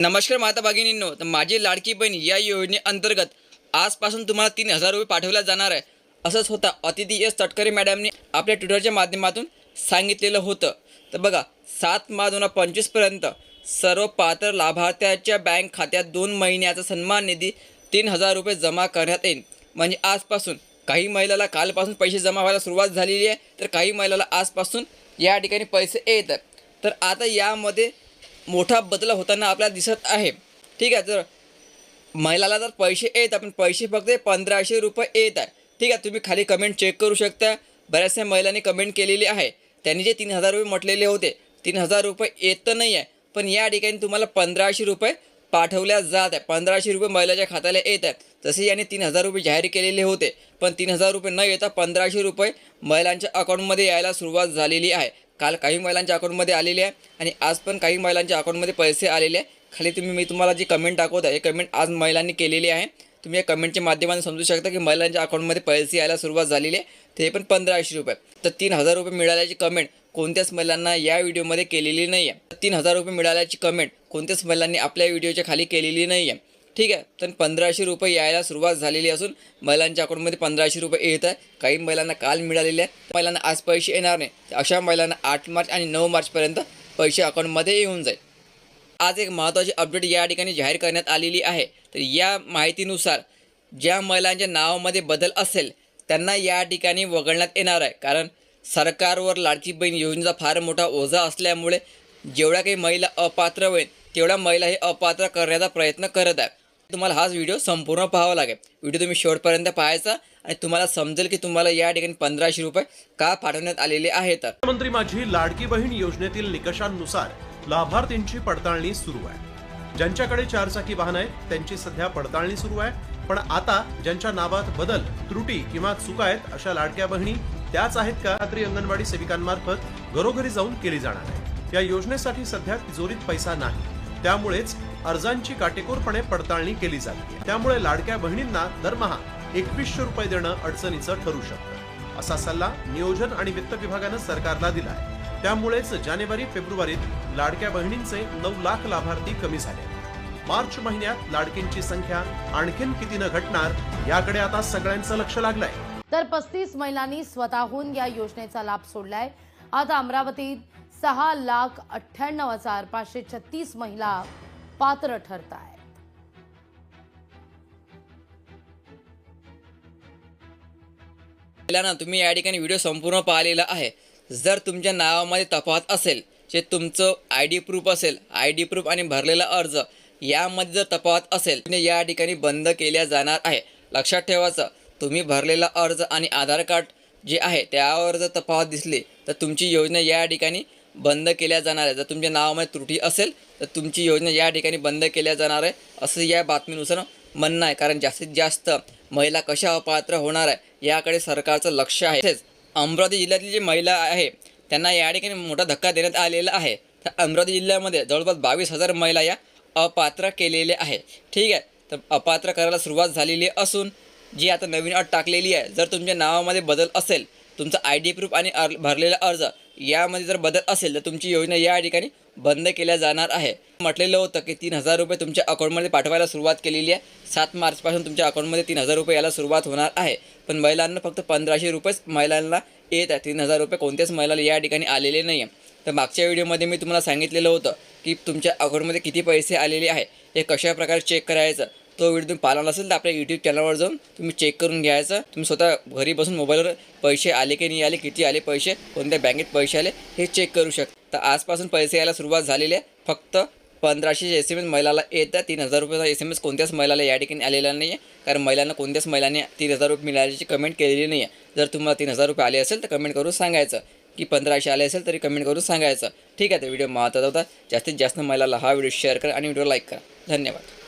नमस्कार माता भगिनींनो तर माझी लाडकी बहीण या योजनेअंतर्गत आजपासून तुम्हाला तीन हजार रुपये पाठवल्या जाणार आहे. असंच होता अतिथी एस तटकरे मॅडमने आपल्या ट्विटरच्या माध्यमातून सांगितलेलं होतं. तर बघा सात मार्च दोन हजार पंचवीसपर्यंत सर्व पात्र लाभार्थ्याच्या बँक खात्यात दोन महिन्याचा सन्मान निधी तीन हजार रुपये जमा करण्यात येईल. म्हणजे आजपासून काही महिलाला कालपासून पैसे जमा व्हायला सुरुवात झालेली आहे तर काही महिलाला आजपासून या ठिकाणी पैसे येत आहेत तर आता यामध्ये मोठा बदल होताना आपल्याला दिसत आहे. ठीक आहे तर महिलाला जर पैसे येत आपण पैसे फक्त पंधराशे रुपये येत आहे. ठीक आहे तुम्ही खाली कमेंट चेक करू शकता. बऱ्याचशा महिलांनी कमेंट केलेली आहे. त्यांनी जे तीन हजार रुपये म्हटलेले होते तीन हजार रुपये येत तर नाही आहे पण या ठिकाणी तुम्हाला पंधराशे रुपये पाठवल्या जात आहे. पंधराशे रुपये महिलाच्या खात्याला येत आहेत. तसे याने तीन हजार रुपये जाहीर केलेले होते पण तीन हजार रुपये न येता पंधराशे रुपये महिलांच्या अकाउंटमध्ये यायला सुरुवात झालेली आहे. काल काही महिलांच्या अकाउंटमध्ये आलेली आहे आणि आज पण काही महिलांच्या अकाउंटमध्ये पैसे आलेले आहे. खाली तुम्ही मी तुम्हाला जी कमेंट दाखवत आहे हे कमेंट आज महिलांनी केलेली आहे. तुम्ही या कमेंटच्या माध्यमातून समजू शकता की महिलांच्या अकाउंटमध्ये पैसे यायला सुरुवात झालेली आहे. ते पण पंधराशे रुपये. तर तीन हजार रुपये मिळाल्याची कमेंट कोणत्याच महिलांना या व्हिडिओमध्ये केलेली नाही आहे तीन हजार रुपये मिळाल्याची कमेंट कोणत्याच महिलांनी आपल्या व्हिडिओच्या खाली केलेली नाही आहे ठीक आहे. तर पंधराशे रुपये यायला सुरुवात झालेली असून महिलांच्या अकाउंटमध्ये पंधराशे रुपये येत आहे. काही महिलांना काल मिळालेले आहे महिलांना आज पैसे येणार नाही. अशा महिलांना आठ मार्च आणि नऊ मार्चपर्यंत पैसे अकाउंटमध्ये येऊन जाईल. आज एक महत्त्वाची अपडेट या ठिकाणी जाहीर करण्यात आलेली आहे. तर या माहितीनुसार ज्या महिलांच्या नावामध्ये बदल असेल त्यांना या ठिकाणी वगळण्यात येणार आहे. कारण सरकारवर लाडकी बहीण योजनेचा फार मोठा ओझा असल्यामुळे जेवढ्या काही महिला अपात्र होईल तेवढ्या महिला हे अपात्र करण्याचा प्रयत्न करत आहे तुम्हाला हाच व्हिडिओ संपूर्ण पाहावा लागेल. व्हिडिओ तुम्ही शेवटपर्यंत पाहायचा आणि तुम्हाला समजेल की तुम्हाला या ठिकाणी पंधराशे रुपये का पाठवण्यात आलेले आहेत. मुख्यमंत्री माझी लाडकी बहीण योजनेतील निकषांनुसार लाभार्थींची पडताळणी सुरू आहे. ज्यांच्याकडे चारचाकी वाहन आहेत त्यांची सध्या पडताळणी सुरू आहे. पण आता ज्यांच्या नावात बदल त्रुटी किंवा चुका आहेत अशा लाडक्या बहिणी त्याच आहेत का? खात्री अंगणवाडी सेविकांमार्फत घरोघरी जाऊन केली जाणार आहे. या योजनेसाठी सध्या तिजोरीत पैसा नाही. त्यामुळेच अर्जांची काटेकोरपणे पडताळणी केली जाते. त्यामुळे लाडक्या बहिणींना दरमहा एकवीसशे रुपये देणं अडचणीचं ठरू शकतं. असा सल्ला नियोजन आणि वित्त विभागानं सरकारला दिला आहे त्यामुळेच जानेवारी फेब्रुवारीत लाडक्या बहिणींचे नऊ लाख लाभार्थी कमी झाले. मार्च महिन्यात लाडकींची संख्या आणखीन कितीनं घटणार याकडे आता सगळ्यांचं लक्ष लागलंय. तर पस्तीस महिलांनी स्वतःहून या योजनेचा लाभ सोडलाय. आता अमरावतीत सहा लाख अठ्ठ्याण्णव हजार पाचशे छत्तीस महिला पात्र ठरत आहेत ना तुम्ही या ठिकाणी व्हिडिओ संपूर्ण पाहिलेला आहे. जर तुमच्या नावामध्ये तफावत असेल जे तुमचं आय डी प्रूफ असेल आय डी प्रूफ आणि भरलेला अर्ज यामध्ये जर तफावत असेल तर या ठिकाणी बंद केल्या जाणार आहे. लक्षात ठेवायचं तुम्ही भरलेला अर्ज आणि आधार कार्ड जे आहे त्यावर जर तफावत दिसली तर तुमची योजना या ठिकाणी बंद केल्या जाणार आहे. जर तुमच्या नावामध्ये त्रुटी असेल तर तुमची योजना या ठिकाणी बंद केल्या जाणार आहे असं या बातमीनुसार म्हणणं आहे. कारण जास्तीत जास्त महिला कशा अपात्र होणार आहे याकडे सरकारचं लक्ष आहे. तसेच अमरावती जिल्ह्यातली जी महिला आहे त्यांना या ठिकाणी मोठा धक्का देण्यात आलेला आहे. तर अमरावती जिल्ह्यामध्ये जवळपास बावीस हजार महिला या अपात्र केलेल्या आहे ठीक आहे तर अपात्र करायला सुरुवात झालेली असून जी आता नवीन अट टाकलेली आहे जर तुमच्या नावामध्ये बदल असेल तुमचा आय डी प्रूफ आणि अर् भरलेला अर्ज यामध्ये जर बदल असेल तर तुमची योजना या ठिकाणी बंद केल्या जाणार आहे. म्हटलेलं होतं की तीन हजार रुपये तुमच्या अकाउंटमध्ये पाठवायला सुरुवात केलेली आहे. सात मार्चपासून तुमच्या अकाउंटमध्ये तीन हजार रुपये यायला सुरुवात होणार आहे. पण महिलांना फक्त पंधराशे रुपयेच महिलांना येत आहे तीन हजार रुपये कोणत्याच महिलाला या ठिकाणी आलेले नाही आहे तर मागच्या व्हिडिओमध्ये मी तुम्हाला सांगितलेलं होतं की तुमच्या अकाउंटमध्ये किती पैसे आलेले आहे हे कशा प्रकारे चेक करायचं? तो व्हिडिओ तुम्ही पाहिला नसेल तर आपल्या यूट्यूब चॅनलवर जाऊन तुम्ही चेक करून घ्यायचं. तुम्ही स्वतः घरी बसून मोबाईलवर पैसे आले की नाही आले किती आले पैसे कोणत्या बँकेत पैसे आले हे चेक करू शकता. तर आजपासून पैसे यायला सुरुवात झालेली आहे. फक्त पंधराशे एस एम एस महिलाला येतं तीन हजार रुपयाचा एस एम एस कोणत्याच महिलाला या ठिकाणी आलेला नाही आहे कारण महिलांना कोणत्याच महिलांनी तीन हजार रुपये मिळाल्याची कमेंट केलेली नाही आहे जर तुम्हाला तीन हजार रुपये आले असेल तर कमेंट करून सांगायचं. की पंधराशे आले असेल तरी कमेंट करून सांगायचं. ठीक आहे तर व्हिडिओ महत्त्वाचा होता. जास्तीत जास्त महिलाला हा व्हिडिओ शेअर करा आणि व्हिडिओ लाईक करा. धन्यवाद.